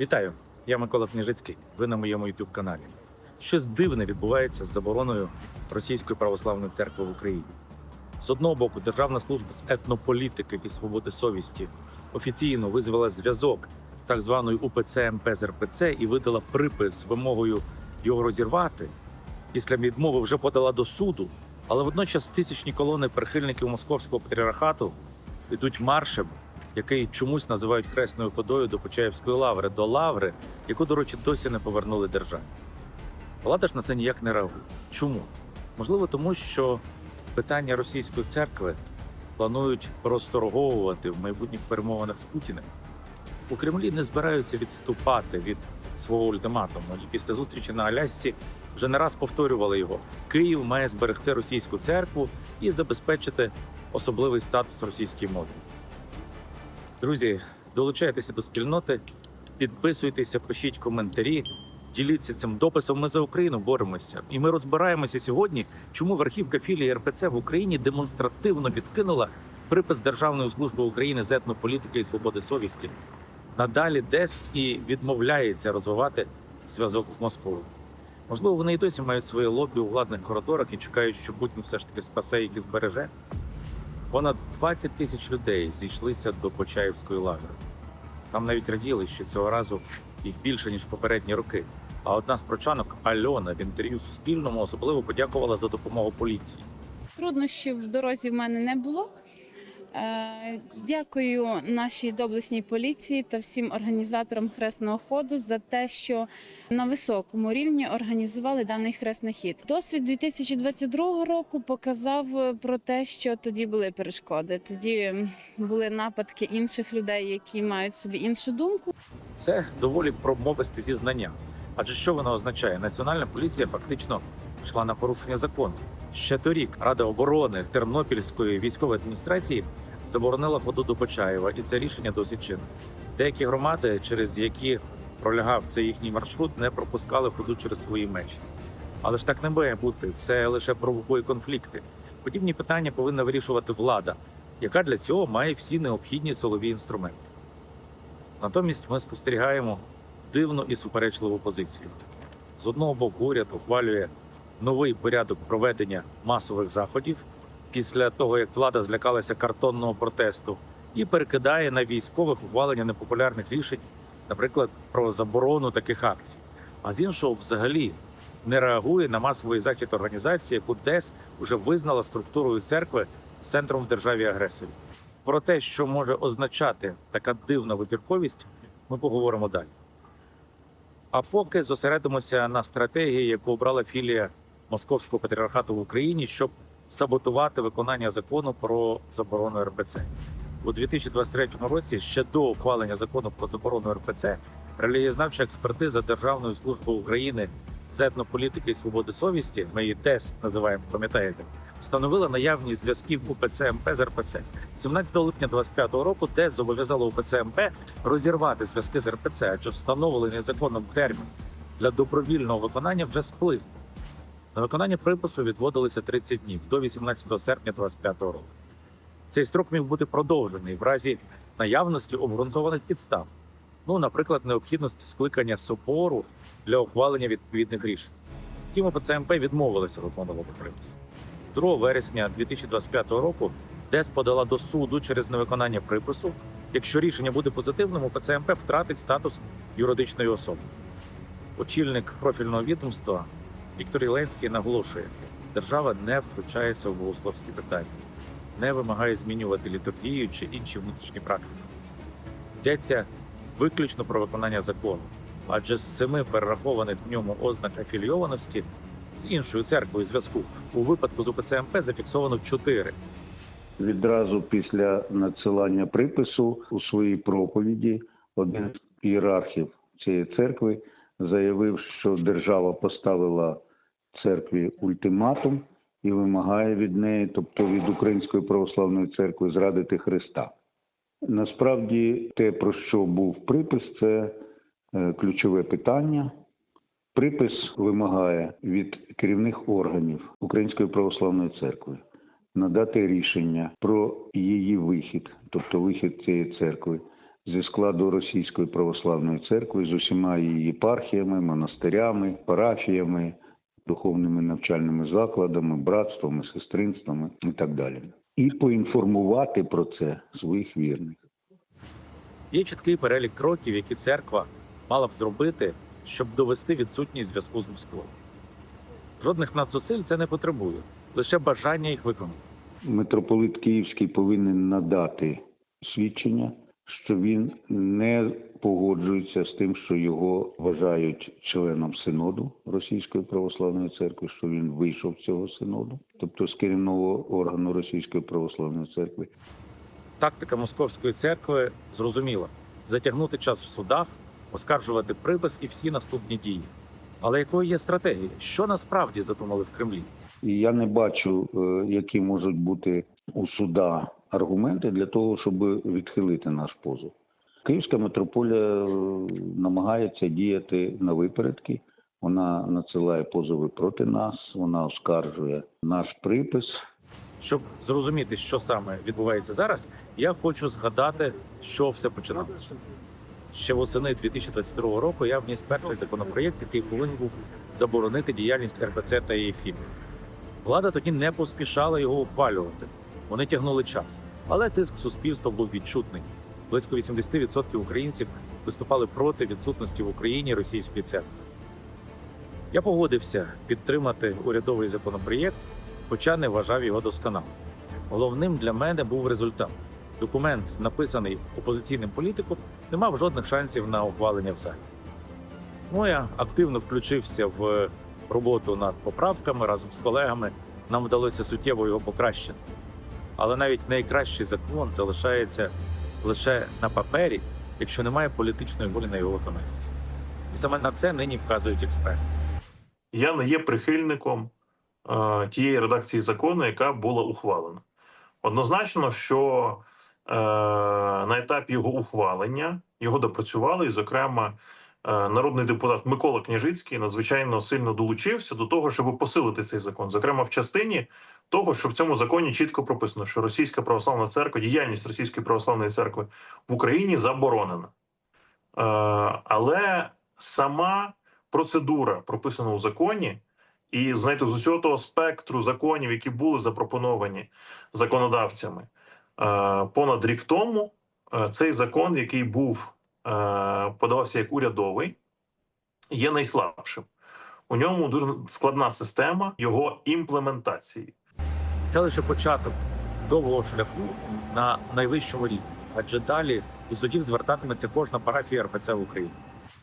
Вітаю! Я Микола Княжицький. Ви на моєму youtube каналі. Щось дивне відбувається з забороною Російської православної церкви в Україні. З одного боку, Державна служба з етнополітики і свободи совісті офіційно визвала зв'язок так званої УПЦ МП з РПЦ і видала припис з вимогою його розірвати. Після відмови вже подала до суду, але водночас тисячні колони прихильників московського патріархату йдуть маршем, який чомусь називають хресною ходою до Почаївської лаври, до лаври, яку, до речі, досі не повернули державі. Влада ж на це ніяк не реагує. Чому? Можливо, тому що питання російської церкви планують розторговувати в майбутніх перемовинах з Путіним. У Кремлі не збираються відступати від свого ультиматуму. І після зустрічі на Алясці вже не раз повторювали його: Київ має зберегти російську церкву і забезпечити особливий статус російській мові. Друзі, долучайтеся до спільноти, підписуйтеся, пишіть коментарі, діліться цим дописом. Ми за Україну боремося. І ми розбираємося сьогодні, чому верхівка філії РПЦ в Україні демонстративно відкинула припис Державної служби України з етнополітики і свободи совісті. Надалі десь і відмовляється розвивати зв'язок з Москвою. Можливо, вони і досі мають своє лобі у владних коридорах і чекають, що Путін все ж таки спасе їх і збереже. Понад 20 тисяч людей зійшлися до Почаївської лагери. Там навіть раділи, що цього разу їх більше ніж попередні роки. А одна з прочанок Альона в інтерв'ю Суспільному особливо подякувала за допомогу поліції. Труднощів в дорозі в мене не було. Е, Дякую нашій доблесній поліції та всім організаторам хресного ходу за те, що на високому рівні організували даний хресний хід. Досвід 2022 року показав е, про те, що тоді були перешкоди. Тоді були нападки інших людей, які мають собі іншу думку. Це доволі промовисте зізнання. Адже що воно означає? Національна поліція фактично пішла на порушення закону. Ще торік Рада оборони Тернопільської військової адміністрації заборонила ходу до Почаєва, і це рішення досить чинне. Деякі громади, через які пролягав цей їхній маршрут, не пропускали ходу через свої межі. Але ж так не має бути. Це лише провокує конфлікти. Подібні питання повинна вирішувати влада, яка для цього має всі необхідні силові інструменти. Натомість ми спостерігаємо дивну і суперечливу позицію. З одного боку, уряд ухвалює новий порядок проведення масових заходів після того, як влада злякалася картонного протесту, і перекидає на військових ухвалення непопулярних рішень, наприклад, про заборону таких акцій. А з іншого, взагалі, не реагує на масовий захід організації, яку ДЕС вже визнала структурою церкви центром в державі агресорі. Про те, що може означати така дивна вибірковість, ми поговоримо далі. А поки зосередимося на стратегії, яку обрала філія Московського патріархату в Україні, щоб саботувати виконання закону про заборону РПЦ. У 2023 році, ще до ухвалення закону про заборону РПЦ, релігієзнавча експертиза Державної служби України з етнополітики і свободи совісті, ми її ТЕС називаємо, пам'ятаєте, встановила наявність зв'язків УПЦ МП з РПЦ. 17 липня 2025 року ТЕС зобов'язала УПЦ МП розірвати зв'язки з РПЦ, адже встановлений законом термін для добровільного виконання вже сплив. На виконання припису відводилися 30 днів до 18 серпня 2025 року. Цей строк міг бути продовжений в разі наявності обґрунтованих підстав. Ну, наприклад, необхідності скликання собору для ухвалення відповідних рішень. Втім, ОПЦ МП відмовилися виконувати припис. 2 вересня 2025 року ДЕС подала до суду через невиконання припису. Якщо рішення буде позитивним, ОПЦ МП втратить статус юридичної особи. Очільник профільного відомства Віктор Єленський наголошує, держава не втручається в богословські питання, не вимагає змінювати літургію чи інші внутрішні практики. Йдеться виключно про виконання закону, адже з семи перерахованих в ньому ознак афілійованості з іншою церквою зв'язку у випадку з УПЦ МП зафіксовано чотири. Відразу після надсилання припису у своїй проповіді один з ієрархів цієї церкви заявив, що держава поставила церкві ультиматум і вимагає від неї, тобто від Української православної церкви, зрадити Христа. Насправді, те, про що був припис, це е, ключове питання. Припис вимагає від керівних органів Української православної церкви надати рішення про її вихід, тобто вихід цієї церкви зі складу Російської православної церкви з усіма її єпархіями, монастирями, парафіями, духовними навчальними закладами, братствами, сестринствами і так далі. І поінформувати про це своїх вірних. Є чіткий перелік кроків, які церква мала б зробити, щоб довести відсутність зв'язку з Москвою. Жодних надзусиль це не потребує, лише бажання їх виконати. Митрополит Київський повинен надати свідчення, що він не погоджується з тим, що його вважають членом синоду Російської православної церкви, що він вийшов з цього синоду, тобто з керівного органу Російської православної церкви. Тактика московської церкви зрозуміла: затягнути час в судах, оскаржувати припис і всі наступні дії. Але якою є стратегія? Що насправді задумали в Кремлі? І я не бачу, е, які можуть бути у суда аргументи для того, щоб відхилити наш позов. Київська митрополія е, намагається діяти на випередки. Вона надсилає позови проти нас, вона оскаржує наш припис. Щоб зрозуміти, що саме відбувається зараз, я хочу згадати, що все починалося. Ще восени 2022 року я вніс перший законопроєкт, який повинен був заборонити діяльність РПЦ та її. Влада тоді не поспішала його ухвалювати. Вони тягнули час, але тиск суспільства був відчутний. Близько 80% українців виступали проти відсутності в Україні російської церкви. Я погодився підтримати урядовий законопроєкт, хоча не вважав його досконалим. Головним для мене був результат. Документ, написаний опозиційним політиком, не мав жодних шансів на ухвалення в залі. Ну, я активно включився в роботу над поправками разом з колегами. Нам вдалося суттєво його покращити. Але навіть найкращий закон залишається лише на папері, якщо немає політичної волі на його виконання. І саме на це нині вказують експерти. Я не є прихильником е, тієї редакції закону, яка була ухвалена. Однозначно, що е, на етапі його ухвалення його допрацювали, і, зокрема, е, народний депутат Микола Княжицький надзвичайно сильно долучився до того, щоб посилити цей закон, зокрема в частині того, що в цьому законі чітко прописано, що Російська православна церква, діяльність Російської православної церкви в Україні заборонена. Але сама процедура прописана у законі, і знаєте, з усього того спектру законів, які були запропоновані законодавцями е, понад рік тому, е, цей закон, який був е, подавався як урядовий, є найслабшим. У ньому дуже складна система його імплементації. Це лише початок довгого шляху на найвищому рівні, адже далі до судів звертатиметься кожна парафія РПЦ в Україні.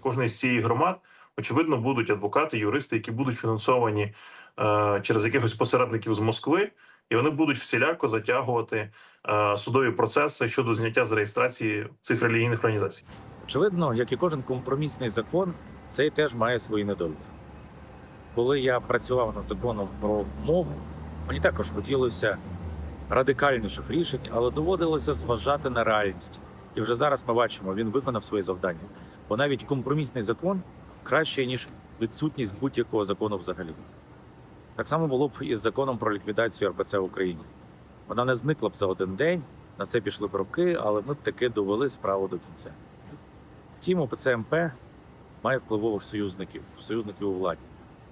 Кожної з цієї громад, очевидно, будуть адвокати, юристи, які будуть фінансовані е, через якихось посередників з Москви, і вони будуть всіляко затягувати е, судові процеси щодо зняття з реєстрації цих релігійних організацій. Очевидно, як і кожен компромісний закон, цей теж має свої недоліки. Коли я працював над законом про мову, мені також хотілося радикальніших рішень, але доводилося зважати на реальність. І вже зараз ми бачимо, він виконав своє завдання. Бо навіть компромісний закон краще, ніж відсутність будь-якого закону взагалі. Так само було б із законом про ліквідацію РПЦ в Україні. Вона не зникла б за один день, на це пішли б роки, але ми таки довели справу до кінця. Втім, ОПЦ МП має впливових союзників, союзників у владі,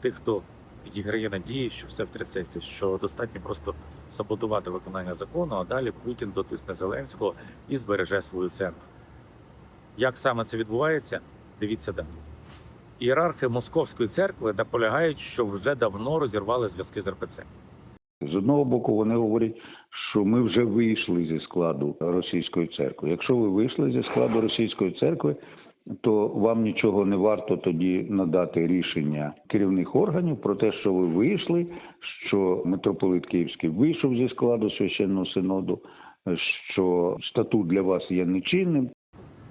тих, хто підіграє надії, що все втрясеться, що достатньо просто саботувати виконання закону, а далі Путін дотисне Зеленського і збереже свою церкву. Як саме це відбувається, дивіться далі. Ієрархи Московської церкви наполягають, що вже давно розірвали зв'язки з РПЦ. З одного боку, вони говорять, що ми вже вийшли зі складу російської церкви. Якщо ви вийшли зі складу російської церкви, то вам нічого не варто тоді надати рішення керівних органів про те, що ви вийшли, що митрополит Київський вийшов зі складу священного синоду, що статут для вас є нечинним.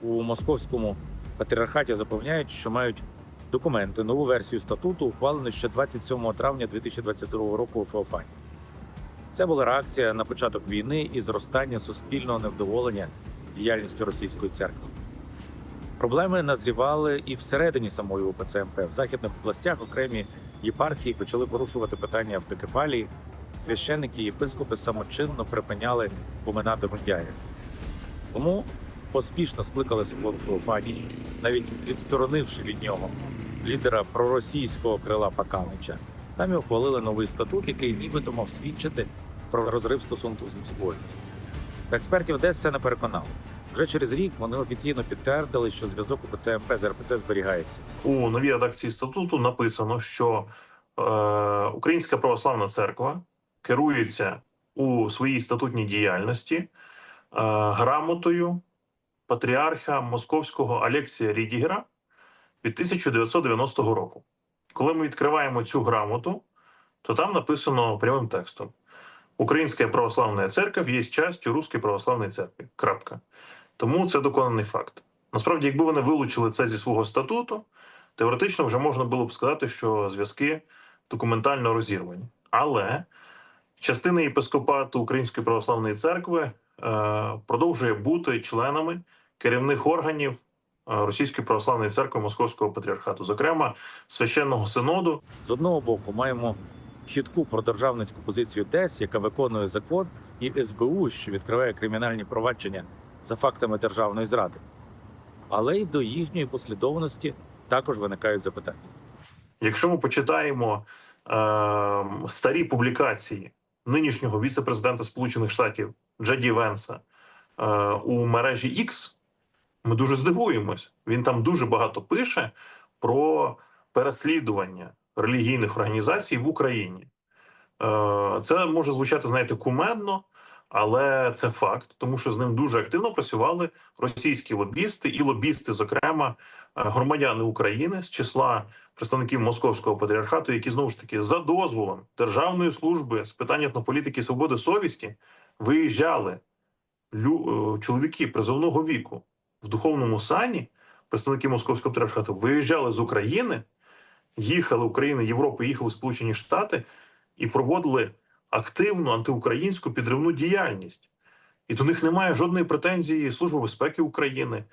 у московському патріархаті запевняють, що мають документи, нову версію статуту, ухвалену ще 27 травня 2022 року у Феофані. Це була реакція на початок війни і зростання суспільного невдоволення діяльністю російської церкви. Проблеми назрівали і всередині самої УПЦ МП. В західних областях окремі єпархії почали порушувати питання автокефалії. Священники і єпископи самочинно припиняли поминати гундяїв. Тому поспішно скликали собор Феофанії, навіть відсторонивши від нього лідера проросійського крила Паканича. Там і ухвалили новий статут, який нібито мав свідчити про розрив стосунків з Москвою. Експертів десь це не переконало. Вже через рік вони офіційно підтвердили, що зв'язок УПЦ МП з РПЦ зберігається. У новій редакції статуту написано, що е, Українська православна церква керується у своїй статутній діяльності е, грамотою патріарха Московського Алексія Рідігера від 1990 року. Коли ми відкриваємо цю грамоту, то там написано прямим текстом: Українська православна церковь є частю Руської православної церкви. Крапка. Тому це доконаний факт. Насправді, якби вони вилучили це зі свого статуту, теоретично вже можна було б сказати, що зв'язки документально розірвані. Але частина єпископату Української православної церкви е, продовжує бути членами керівних органів Російської православної церкви Московського патріархату, зокрема священного синоду. З одного боку, маємо чітку продержавницьку позицію ДЕС, яка виконує закон, і СБУ, що відкриває кримінальні провадження за фактами державної зради. Але й до їхньої послідовності також виникають запитання. Якщо ми почитаємо е, старі публікації нинішнього віце-президента Сполучених Штатів Джеді Венса е, у мережі X, ми дуже здивуємось. Він там дуже багато пише про переслідування релігійних організацій в Україні. Е, це може звучати, знаєте, кумедно, але це факт, тому що з ним дуже активно працювали російські лобісти і лобісти, зокрема, е, громадяни України з числа представників московського патріархату, які знову ж таки за дозволом Державної служби з питань етнополітики і свободи совісті виїжджали е, чоловіки призовного віку в духовному сані, представники московського патріархату, виїжджали з України, їхали України, Європи, їхали в Сполучені Штати і проводили активну антиукраїнську підривну діяльність. І до них немає жодної претензії Служби безпеки України.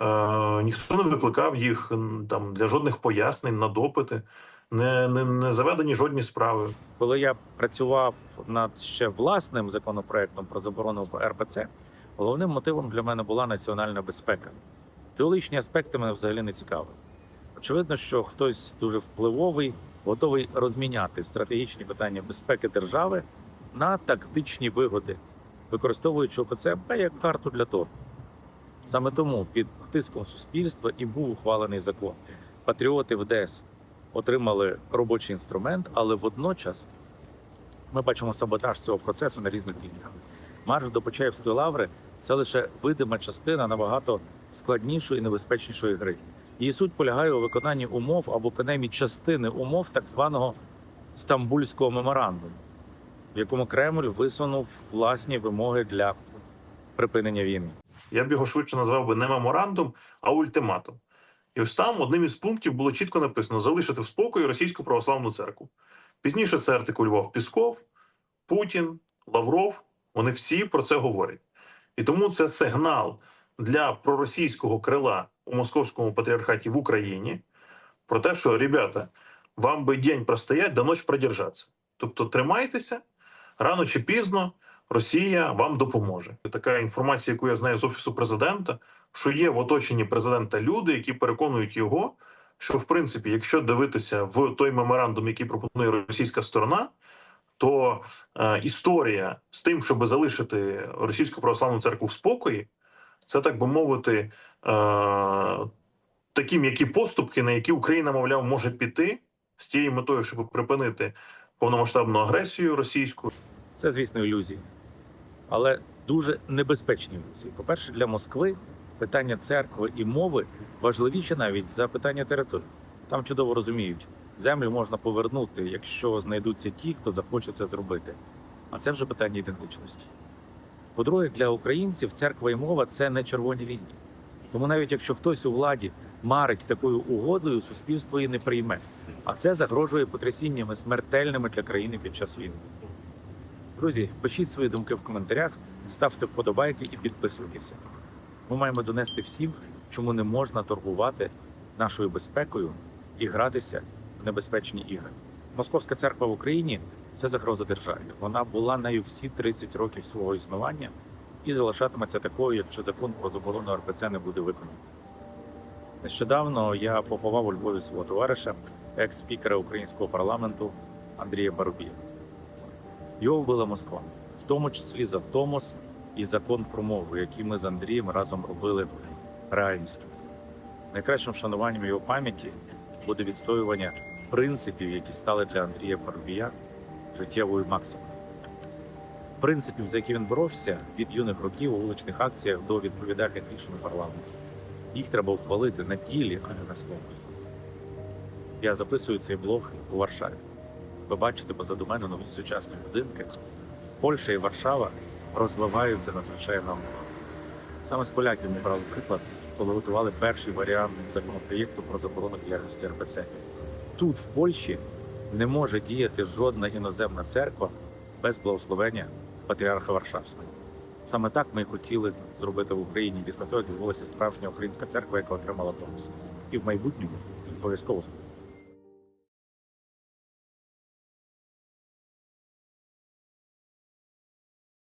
Е, ніхто не викликав їх там для жодних пояснень на допити, не, не, не заведені жодні справи. Коли я працював над ще власним законопроектом про заборону РПЦ, головним мотивом для мене була національна безпека. Теологічні аспекти мене взагалі не цікавили. Очевидно, що хтось дуже впливовий, готовий розміняти стратегічні питання безпеки держави на тактичні вигоди, використовуючи ОПЦ МП як карту для торгу. Саме тому під тиском суспільства і був ухвалений закон. Патріоти в ДЕС отримали робочий інструмент, але водночас ми бачимо саботаж цього процесу на різних рівнях. Марш до Почаївської лаври це лише видима частина набагато складнішої і небезпечнішої гри. Її суть полягає у виконанні умов або принаймні частини умов так званого Стамбульського меморандуму, в якому Кремль висунув власні вимоги для припинення війни. Я б його швидше назвав би не меморандум, а ультиматум. І ось там одним із пунктів було чітко написано: залишити в спокої російську православну церкву. Пізніше це артикулював Пісков, Путін, Лавров. Вони всі про це говорять. І тому це сигнал для проросійського крила у московському патріархаті в Україні про те, що ребята, вам би день простоять, да ночь продержаться. Тобто тримайтеся рано чи пізно. Росія вам допоможе. Така інформація, яку я знаю з офісу президента, що є в оточенні президента люди, які переконують його, що в принципі, якщо дивитися в той меморандум, який пропонує російська сторона, то е, історія з тим, щоб залишити російську православну церкву в спокої, це так би мовити, е, такі м'які поступки, на які Україна, мовляв, може піти з тією метою, щоб припинити повномасштабну агресію російську. Це, звісно, ілюзії, але дуже небезпечні ілюзії. По-перше, для Москви питання церкви і мови важливіше навіть за питання території. Там чудово розуміють, землю можна повернути, якщо знайдуться ті, хто захоче це зробити. А це вже питання ідентичності. По-друге, для українців церква і мова це не червоні лінії. Тому навіть якщо хтось у владі марить такою угодою, суспільство її не прийме. А це загрожує потрясіннями смертельними для країни під час війни. Друзі, пишіть свої думки в коментарях, ставте вподобайки і підписуйтеся. Ми маємо донести всім, чому не можна торгувати нашою безпекою і гратися небезпечні ігри. Московська церква в Україні це загроза державі. Вона була нею всі 30 років свого існування, і залишатиметься такою, якщо закон про заборону РПЦ не буде виконаний. Нещодавно я поховав у Львові свого товариша, екс-спікера українського парламенту Андрія Барубія. Його вбила Москва, в тому числі за Томос і закон про мову, який ми з Андрієм разом робили реальністю. Найкращим вшануванням його пам'яті буде відстоювання принципів, які стали для Андрія Парубія життєвою максимумом. Принципів, за які він боровся від юних років у вуличних акціях до відповідальних рішень у парламенті. Їх треба ухвалити на ділі, а не на словах. Я записую цей блог у Варшаві. Ви бачите позаду мене нові сучасні будинки. Польща і Варшава розвиваються надзвичайно. Саме з поляків ми брали приклад, коли готували перший варіант законопроєкту про заборону діяльності РПЦ. Тут, в Польщі, не може діяти жодна іноземна церква без благословення патріарха Варшавського. Саме так ми хотіли зробити в Україні після того, відбулася справжня українська церква, яка отримала Томос. І в майбутньому обов'язково зробимо.